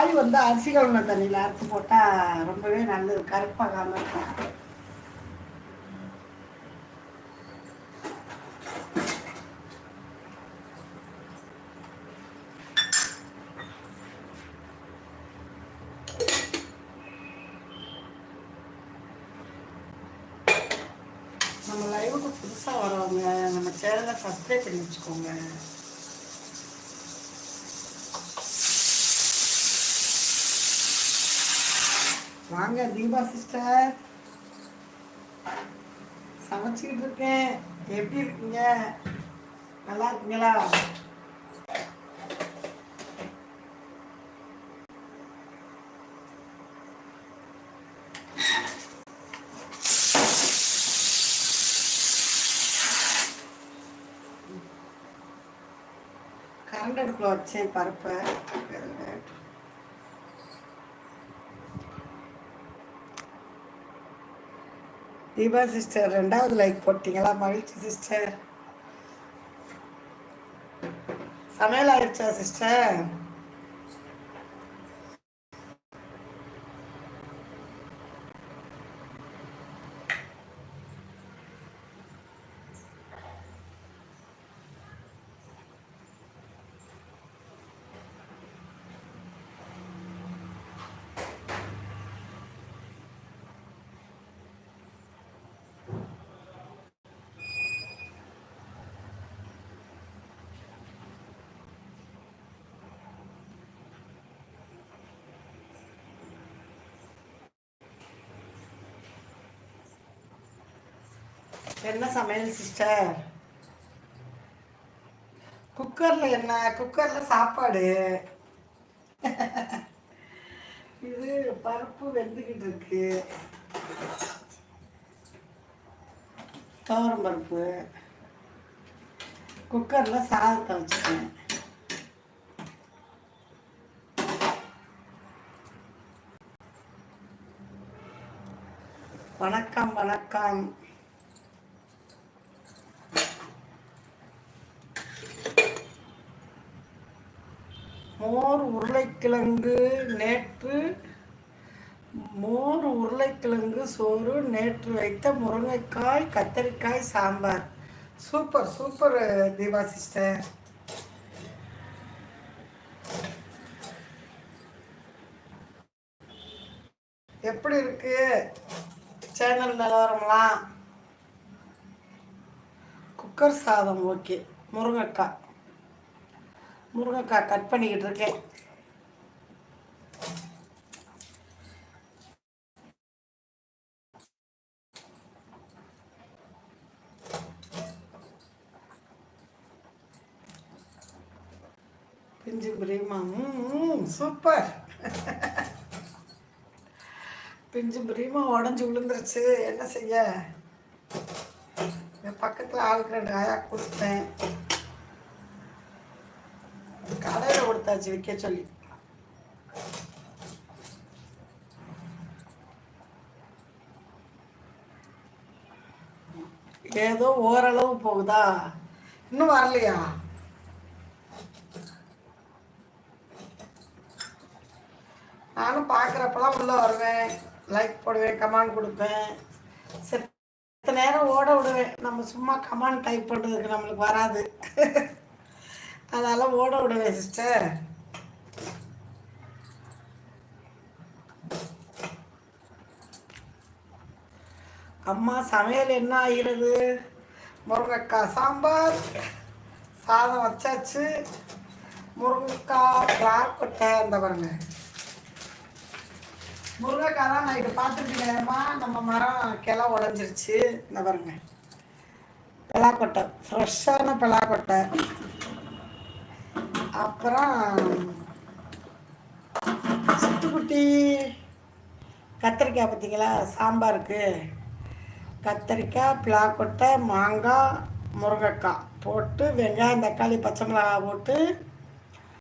காய் வந்து அரிசி கழுவுன தண்ணியில் அரைச்சி போட்டால் ரொம்பவே நல்லது. கருப்பாகாமல் இருக்கும். நம்ம லைவுக்கு புதுசாக வரவங்க நம்ம சேனலை சப்ஸ்கிரைப் பண்ணி வச்சுக்கோங்க. வாங்க தீபா சிஸ்டர். சமைச்சிக்கிட்டு இருக்கேன். எப்படி இருக்கீங்க? நல்லா இருக்கீங்களா? கரண்ட் அடுப்பில் வச்சேன் பருப்பை. தீபா சிஸ்டர் ரெண்டாவது லைக் போட்டீங்களா? மகிழ்ச்சி சிஸ்டர். சமையல் ஆயிடுச்சா சிஸ்டர்? என்ன சமையல் சிஸ்டர் குக்கரில் என்ன? குக்கரில் சாப்பாடு. இது பருப்பு வெந்துக்கிட்டு இருக்கு. துவரம் பருப்பு. குக்கரில் சாதத்தை வச்சுட்டேன். வணக்கம் வணக்கம். மோர் உருளைக்கிழங்கு நேற்று மோர் உருளைக்கிழங்கு சோறு நேற்று வைத்த முருங்கைக்காய் கத்தரிக்காய் sambar. Super super Deepa sister. எப்படி இருக்கு? சேனல் நிலவரம்லாம் குக்கர் சாதம் ஓகே. முருங்கைக்காய். முருங்கைக்காய் கட் பண்ணிக்கிட்டு இருக்கேன். பிஞ்சு பிரியமா ம் சூப்பர். பிஞ்சு பிரியமா உடஞ்சி விழுந்துருச்சு. என்ன செய்ய? பக்கத்தில் ஆளுக்கு ரெண்டு ஆயா கொடுத்தேன். கடையில் விற்க சொல்லி. ஏதோ ஓரளவு போகுதா? இன்னும் வரலையா? நானும் பார்க்குறப்பெல்லாம் உள்ளே வருவேன். லைக் போடுவேன் கமெண்ட் கொடுப்பேன். செத்த நேரம் ஓட விடுவேன். நம்ம சும்மா கமெண்ட் டைப் பண்ணுறதுக்கு நம்மளுக்கு வராது. அதெல்லாம் ஓட விடுவேன் சிஸ்டர் அம்மா சமையல் என்ன ஆகிறது? முருங்கைக்காய் சாம்பார் சாதம் வச்சாச்சு. முருங்கைக்காய் பிளாக்கொட்டை இந்த பாருங்க. முருங்கைக்காய் தான் நைட்டு பார்த்துருக்கேன்மா நம்ம மரம் கிளை உடஞ்சிருச்சு. இந்த பாருங்க. பலாக்கொட்டை ஃப்ரெஷ்ஷான பலாக்கொட்டை. அப்புறம் சிட்டுக்குட்டி கத்திரிக்காய் பார்த்தீங்களா? சாம்பாருக்கு. கத்திரிக்காய் பிளாக்கொட்டை மாங்காய் முருங்கைக்காய். போட்டு வெங்காயம் தக்காளி பச்சை மிளகாய் போட்டு